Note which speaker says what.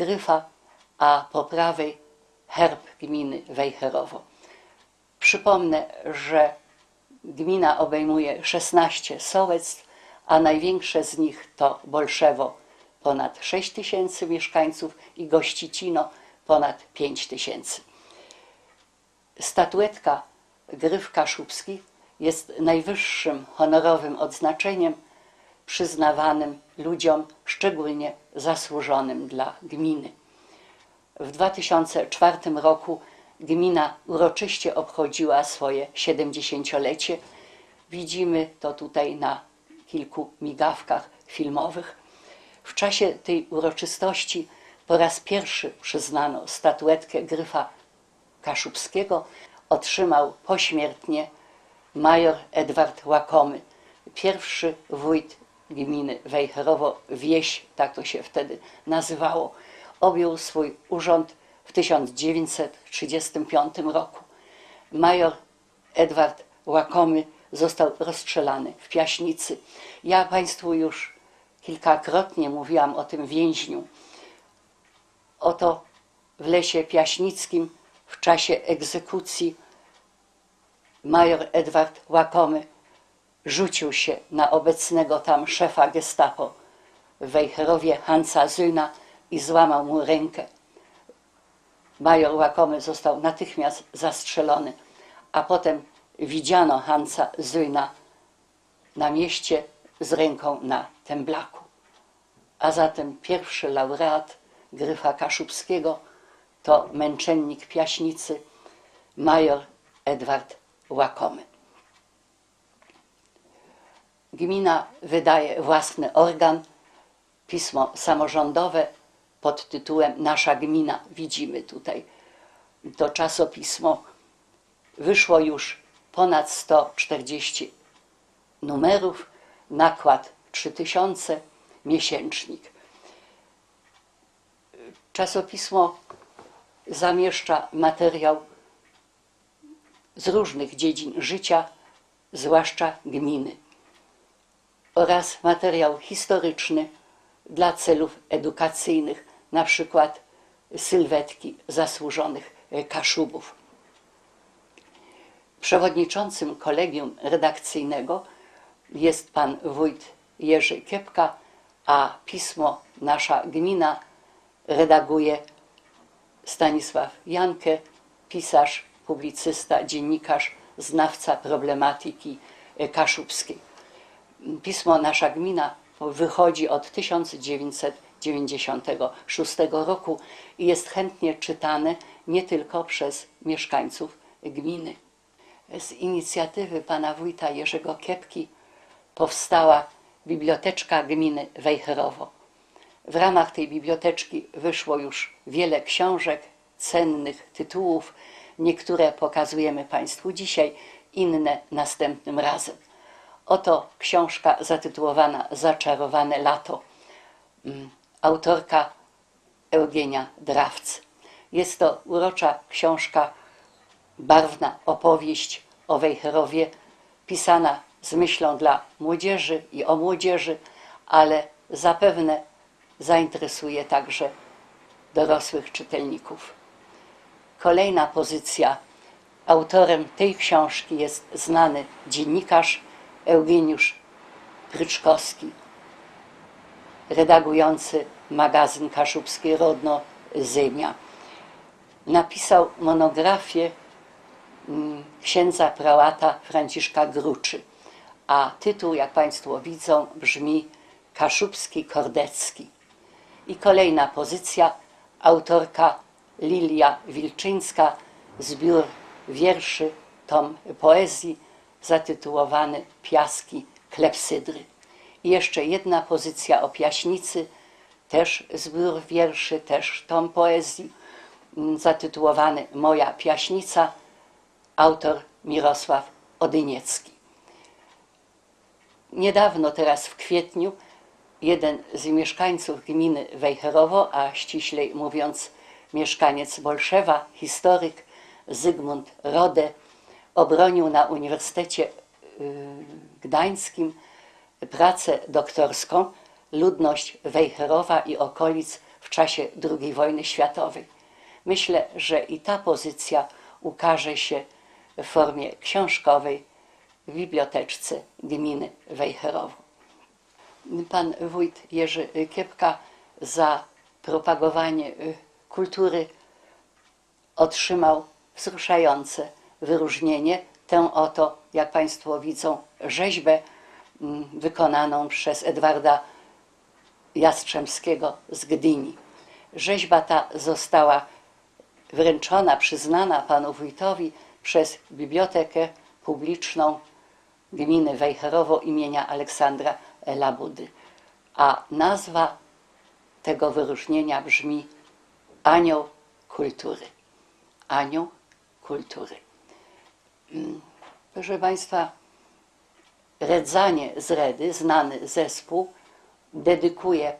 Speaker 1: Gryfa, a po prawej herb gminy Wejherowo. Przypomnę, że gmina obejmuje 16 sołectw, a największe z nich to Bolszewo, ponad 6 tysięcy mieszkańców i Gościcino, ponad 5 tysięcy. Statuetka Gryf Kaszubski jest najwyższym honorowym odznaczeniem przyznawanym ludziom szczególnie zasłużonym dla gminy. W 2004 roku gmina uroczyście obchodziła swoje 70-lecie. Widzimy to tutaj na kilku migawkach filmowych. W czasie tej uroczystości po raz pierwszy przyznano statuetkę Gryfa Kaszubskiego. Otrzymał pośmiertnie major Edward Łakomy, pierwszy wójt gminy Wejherowo, wieś, tak to się wtedy nazywało. Objął swój urząd w 1935 roku. Major Edward Łakomy został rozstrzelany w Piaśnicy. Ja Państwu już kilkakrotnie mówiłam o tym więźniu. Oto w lesie piaśnickim w czasie egzekucji major Edward Łakomy rzucił się na obecnego tam szefa gestapo w Wejherowie Hansa Zyna i złamał mu rękę. Major Łakomy został natychmiast zastrzelony, a potem widziano Hansa Zyna na mieście z ręką na temblaku. A zatem pierwszy laureat Gryfa Kaszubskiego to męczennik Piaśnicy, major Edward Łakomy. Gmina wydaje własny organ, pismo samorządowe pod tytułem Nasza Gmina. Widzimy tutaj to czasopismo. Wyszło już ponad 140 numerów, nakład 3000, miesięcznik. Czasopismo zamieszcza materiał z różnych dziedzin życia, zwłaszcza gminy, oraz materiał historyczny dla celów edukacyjnych, na przykład sylwetki zasłużonych Kaszubów. Przewodniczącym kolegium redakcyjnego jest pan wójt Jerzy Kiepka, a pismo Nasza Gmina redaguje Stanisław Jankę, pisarz, publicysta, dziennikarz, znawca problematyki kaszubskiej. Pismo Nasza Gmina wychodzi od 1996 roku i jest chętnie czytane nie tylko przez mieszkańców gminy. Z inicjatywy pana wójta Jerzego Kiepki powstała Biblioteczka Gminy Wejherowo. W ramach tej biblioteczki wyszło już wiele książek, cennych tytułów. Niektóre pokazujemy Państwu dzisiaj, inne następnym razem. Oto książka zatytułowana Zaczarowane lato. Mm, autorka Eugenia Drawc. Jest to urocza książka, barwna opowieść o Wejherowie, pisana z myślą dla młodzieży i o młodzieży, ale zapewne zainteresuje także dorosłych czytelników. Kolejna pozycja. Autorem tej książki jest znany dziennikarz Eugeniusz Pryczkowski, redagujący magazyn kaszubski Rodno Ziemia. Napisał monografię mm, księdza prałata Franciszka Gruczy, a tytuł, jak Państwo widzą, brzmi Kaszubski Kordecki. I kolejna pozycja, autorka Lilia Wilczyńska, zbiór wierszy, tom poezji zatytułowany Piaski Klepsydry. I jeszcze jedna pozycja o Piaśnicy, też zbiór wierszy, też tom poezji, mm, zatytułowany Moja Piaśnica, autor Mirosław Odyniecki. Niedawno, teraz w kwietniu, jeden z mieszkańców gminy Wejherowo, a ściślej mówiąc mieszkaniec Bolszewa, historyk Zygmunt Rode, obronił na Uniwersytecie y, Gdańskim pracę doktorską Ludność Wejherowa i okolic w czasie II wojny światowej. Myślę, że i ta pozycja ukaże się w formie książkowej w biblioteczce gminy Wejherowo. Pan wójt Jerzy Kiepka za propagowanie y, kultury otrzymał wzruszające wyróżnienie. Tę oto, jak Państwo widzą, rzeźbę mm, wykonaną przez Edwarda Jastrzębskiego z Gdyni. Rzeźba ta została wręczona, przyznana panu wójtowi przez Bibliotekę Publiczną gminy Wejherowo imienia Aleksandra Labudy. A nazwa tego wyróżnienia brzmi Anioł Kultury. Anioł Kultury. Mm, Proszę Państwa, Redzanie z Redy, znany zespół, dedykuje